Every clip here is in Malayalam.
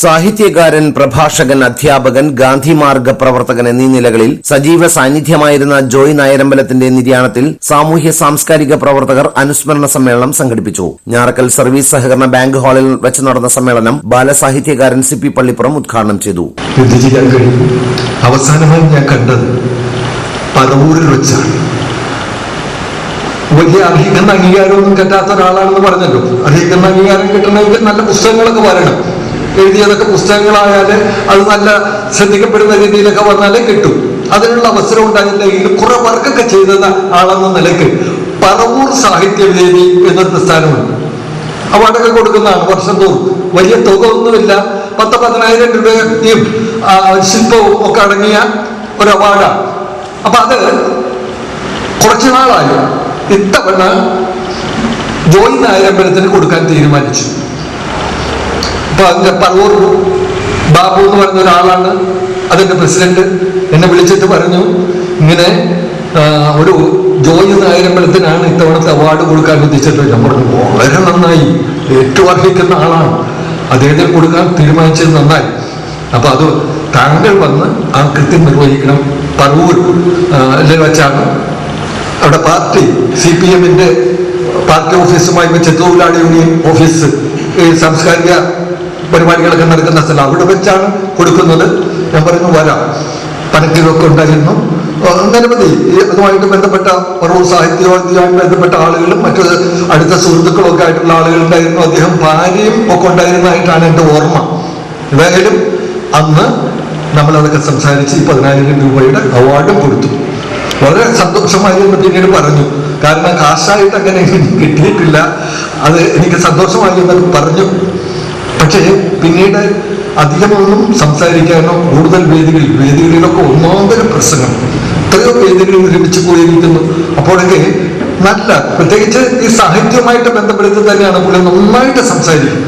സാഹിത്യകാരൻ പ്രഭാഷകൻ അധ്യാപകൻ ഗാന്ധി മാർഗ പ്രവർത്തകൻ എന്നീ നിലകളിൽ സജീവ സാന്നിധ്യമായിരുന്ന ജോയ് നായരമ്പലത്തിന്റെ നിര്യാണത്തിൽ സാമൂഹ്യ സാംസ്കാരിക പ്രവർത്തകർ അനുസ്മരണ സമ്മേളനം സംഘടിപ്പിച്ചു. ഞാറക്കൽ സർവീസ് സഹകരണ ബാങ്ക് ഹാളിൽ വെച്ച് നടന്ന സമ്മേളനം ബാലസാഹിത്യകാരൻ സി പി പള്ളിപ്പുറം ഉദ്ഘാടനം ചെയ്തു. അവസാനമായി ഞാൻ കണ്ടത് പരവൂരിൽ വെച്ചാണ്. വലിയ അർഹിക്കുന്ന അംഗീകാരമൊന്നും കിട്ടാത്ത ഒരാളാണെന്ന് പറഞ്ഞല്ലോ. അർഹിക്കുന്ന അംഗീകാരം കിട്ടണമെങ്കിൽ നല്ല പുസ്തകങ്ങളൊക്കെ വരണം. എഴുതിയതൊക്കെ പുസ്തകങ്ങളായാൽ അത് നല്ല ശ്രദ്ധിക്കപ്പെടുന്ന രീതിയിലൊക്കെ വന്നാലേ കിട്ടും. അതിനുള്ള അവസരം ഉണ്ടായില്ലെങ്കിൽ കുറെ വർക്കൊക്കെ ചെയ്തെന്ന ആളെന്ന നിലയ്ക്ക് പറവൂർ സാഹിത്യവേദി എന്ന പ്രസ്ഥാനമുണ്ട്. അവാർഡൊക്കെ കൊടുക്കുന്നതാണ് വർഷം തോറും. വലിയ തുക ഒന്നുമില്ല പത്ത് പതിനായിരം രൂപയും ശില്പവും ഒക്കെ അടങ്ങിയ ഒരു അവാർഡാണ് അപ്പൊ അത് കുറച്ചു നാളായി. ഇത്തവണ ജോയി നായരമ്പലത്തിന് കൊടുക്കാൻ തീരുമാനിച്ചു. പറവൂർ ബാബു എന്ന് പറയുന്ന ഒരാളാണ്. അതിന്റെ പ്രസിഡന്റ്. എന്നെ വിളിച്ചിട്ട് പറഞ്ഞു ഇങ്ങനെ ഒരു ജോയി നായരമ്പലത്തിനാണ് ഇത്തവണത്തെ അവാർഡ് കൊടുക്കാൻ ഉദ്ദേശിച്ചിട്ട് ഞാൻ പറഞ്ഞു വളരെ നന്നായി. ഏറ്റവും അർഹിക്കുന്ന ആളാണ്. അദ്ദേഹത്തിന് കൊടുക്കാൻ തീരുമാനിച്ചത് നന്നായി. അപ്പൊ അത് താങ്കൾ വന്ന് ആ കൃത്യം നിർവഹിക്കണം. പറവൂർ വെച്ചാണ് അവിടെ പാർട്ടി സി പി എമ്മിന്റെ പാർട്ടി ഓഫീസുമായി വെച്ച് തൊഴിലാളി യൂണിയൻ ഓഫീസ് സാംസ്കാരിക പരിപാടികളൊക്കെ നടക്കുന്ന സ്ഥലം അവിടെ വെച്ചാണ് കൊടുക്കുന്നത്. ഞാൻ പറയുന്നു വരാം. പനക്കിലൊക്കെ ഉണ്ടായിരുന്നു. നിരവധി അതുമായിട്ട് ബന്ധപ്പെട്ട പറവൂർ സാഹിത്യവുമായി ബന്ധപ്പെട്ട ആളുകളും മറ്റു അടുത്ത സുഹൃത്തുക്കളൊക്കെ ആയിട്ടുള്ള ആളുകളുണ്ടായിരുന്നു അദ്ദേഹം ഭാര്യയും ഒക്കെ ഉണ്ടായിരുന്നതായിട്ടാണ് എന്റെ ഓർമ്മ. ഏതായാലും അന്ന് നമ്മളതൊക്കെ സംസാരിച്ച് ഈ പതിനായിരം രൂപയുടെ അവാർഡും കൊടുത്തു. വളരെ സന്തോഷമായി എന്ന് പിന്നീട് പറഞ്ഞു. കാരണം കാശായിട്ട് അങ്ങനെ കിട്ടിയിട്ടില്ല. അത് എനിക്ക് സന്തോഷമായി എന്നൊക്കെ പറഞ്ഞു. പക്ഷേ പിന്നീട് അധികമൊന്നും സംസാരിക്കാനോ കൂടുതൽ വേദികളിൽ വേദികളിലൊക്കെ ഒന്നാന്തര പ്രസംഗം എത്രയോ വേദികളിൽ ഒരുമിച്ച് പോയിരിക്കുന്നു അപ്പോഴൊക്കെ നല്ല പ്രത്യേകിച്ച് ഈ സാഹിത്യവുമായിട്ട് ബന്ധപ്പെടുത്തി തന്നെയാണ് പുള്ളി നന്നായിട്ട് സംസാരിക്കും.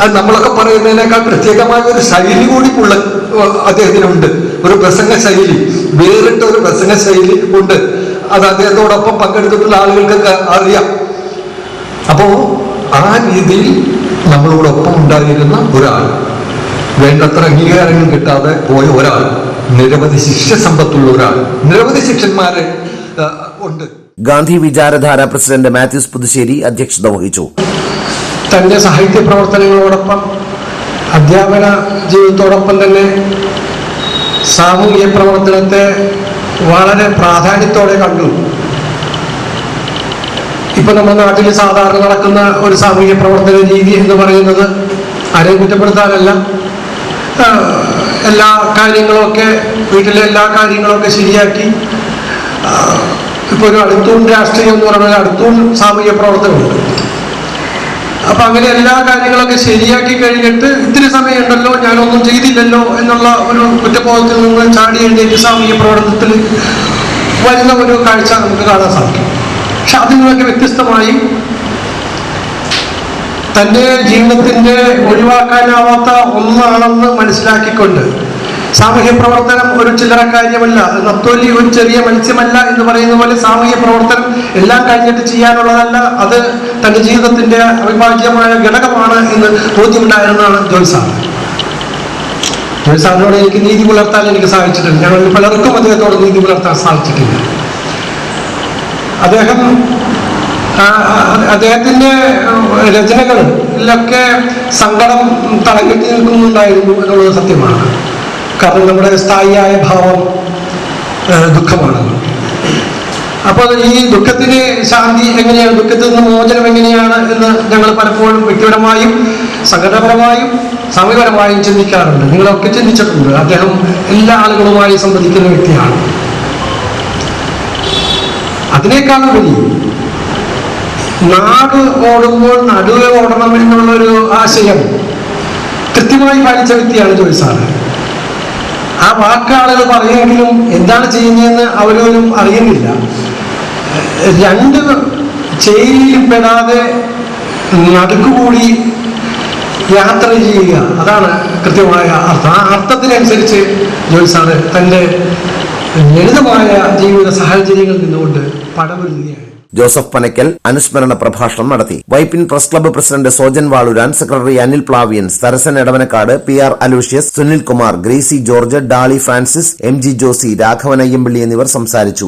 അത് നമ്മളൊക്കെ പറയുന്നതിനേക്കാൾ പ്രത്യേകമായ ഒരു ശൈലി കൂടി പുള്ള അദ്ദേഹത്തിനുണ്ട്. ഒരു പ്രസംഗ ശൈലി വേറിട്ട ഒരു പ്രസംഗ ശൈലി ഉണ്ട്. അത് അദ്ദേഹത്തോടൊപ്പം പങ്കെടുത്തിട്ടുള്ള ആളുകൾക്കൊക്കെ അറിയാം. അപ്പോ ആ രീതിയിൽ നമ്മളോടൊപ്പം ഉണ്ടായിരുന്ന ഒരാൾ വേണ്ടത്ര അംഗീകാരങ്ങൾ കിട്ടാതെ പോയ ഒരാൾ നിരവധി ശിക്ഷ സമ്പത്തുള്ള ഒരാൾ നിരവധി ശിക്ഷന്മാരെ ഉണ്ട്. ഗാന്ധി വിചാരധാര പ്രസിഡന്റ് മാത്യൂസ് പുതുശ്ശേരി അധ്യക്ഷത വഹിച്ചു. തന്റെ സാഹിത്യ പ്രവർത്തനങ്ങളോടൊപ്പം അധ്യാപന ജീവിതത്തോടൊപ്പം തന്നെ സാമൂഹിക പ്രവർത്തനത്തെ വളരെ പ്രാധാന്യത്തോടെ കണ്ടു. ഇപ്പൊ നമ്മുടെ നാട്ടിൽ സാധാരണ നടക്കുന്ന ഒരു സാമൂഹ്യ പ്രവർത്തന രീതി എന്ന് പറയുന്നത് ആരെയും കുറ്റപ്പെടുത്താനല്ല. എല്ലാ കാര്യങ്ങളൊക്കെ വീട്ടിലെ എല്ലാ കാര്യങ്ങളൊക്കെ ശരിയാക്കി. ഇപ്പൊ ഒരു അടുത്തും രാഷ്ട്രീയം എന്ന് പറയുന്ന ഒരു അടുത്തൂൺ സാമൂഹ്യ പ്രവർത്തനമുണ്ട്. അപ്പൊ അങ്ങനെ എല്ലാ കാര്യങ്ങളൊക്കെ ശരിയാക്കി കഴിഞ്ഞിട്ട് ഇത്തിരി സമയമുണ്ടല്ലോ ഞാനൊന്നും ചെയ്തില്ലല്ലോ എന്നുള്ള ഒരു കുറ്റബോധത്തിൽ നിന്ന് ചാടി എഴുന്നേറ്റ് സാമൂഹ്യ പ്രവർത്തനത്തിൽ വരുന്ന ഒരു കാഴ്ച നമുക്ക് കാണാൻ സാധിക്കും. പക്ഷെ അതിൽ നിന്നൊക്കെ വ്യത്യസ്തമായി തന്റെ ജീവിതത്തിന്റെ ഒഴിവാക്കാനാവാത്ത ഒന്നാണെന്ന് മനസ്സിലാക്കിക്കൊണ്ട് സാമൂഹ്യ പ്രവർത്തനം ഒരു ചില്ലറ കാര്യമല്ല നത്തോലി ഒരു ചെറിയ മത്സ്യമല്ല എന്ന് പറയുന്ന പോലെ സാമൂഹ്യ പ്രവർത്തനം എല്ലാം കഴിഞ്ഞിട്ട് ചെയ്യാനുള്ളതല്ല അത് തന്റെ ജീവിതത്തിന്റെ അവിഭാജ്യമായ ഘടകമാണ് എന്ന് ബോധ്യമുണ്ടായിരുന്നതാണ് ജോയ് ജോൽസാറിനോട് എനിക്ക് നീതി പുലർത്താൻ എനിക്ക് സാധിച്ചിട്ടുണ്ട്. ഞങ്ങൾ പലർക്കും അദ്ദേഹത്തോട് നീതി പുലർത്താൻ സാധിച്ചിട്ടില്ല. അദ്ദേഹം അദ്ദേഹത്തിന്റെ രചനകളിലൊക്കെ സങ്കടം തടങ്ങിട്ട് നിൽക്കുന്നുണ്ടായിരുന്നു എന്നുള്ളത് സത്യമാണ്. കാരണം നമ്മുടെ സ്ഥായിയായ ഭാവം ദുഃഖമാണ്. അപ്പോൾ ഈ ദുഃഖത്തിന് ശാന്തി എങ്ങനെയാണ് ദുഃഖത്തിൽ നിന്ന് മോചനം എങ്ങനെയാണ് എന്ന് ഞങ്ങൾ പലപ്പോഴും വ്യക്തിപരമായും സംഘടനപരമായും സമയപരമായും ചിന്തിക്കാറുണ്ട്. നിങ്ങളൊക്കെ ചിന്തിച്ചിട്ടുണ്ട്. അദ്ദേഹം എല്ലാ ആളുകളുമായി സംവദിക്കുന്ന വ്യക്തിയാണ്. അതിനേക്കാളുപരി നാട് ഓടുമ്പോൾ നടുവെ ഓടണം എന്നുള്ളൊരു ആശയം കൃത്യമായി പാലിച്ച വ്യക്തിയാണ് ജോയ് സാറ്. ആ വാക്കാളുകൾ പറയുമെങ്കിലും എന്താണ് ചെയ്യുന്നതെന്ന് അവരൊന്നും അറിയുന്നില്ല. രണ്ട് ചേരിയിൽ പെടാതെ നടുക്കുകൂടി യാത്ര ചെയ്യുക അതാണ് കൃത്യമായ അർത്ഥം. ആ അർത്ഥത്തിനനുസരിച്ച് ജോയ് സാറ് തന്റെ ലളിതമായ ജീവിത സാഹചര്യങ്ങളിൽ നിന്നുകൊണ്ട് പടമൊരുങ്ങുകയാണ്. ജോസഫ് പനയ്ക്കൽ അനുസ്മരണ പ്രഭാഷണം നടത്തി. Vypin press club president Sojan Valooran secretary Anil Plavian Sarasan Edavanakkad P R Aloysius Sunil Kumar Gracy George Dolly Francis M G Josy Raghavan Ayyampilly എന്നിവർ സംസാരിച്ചു.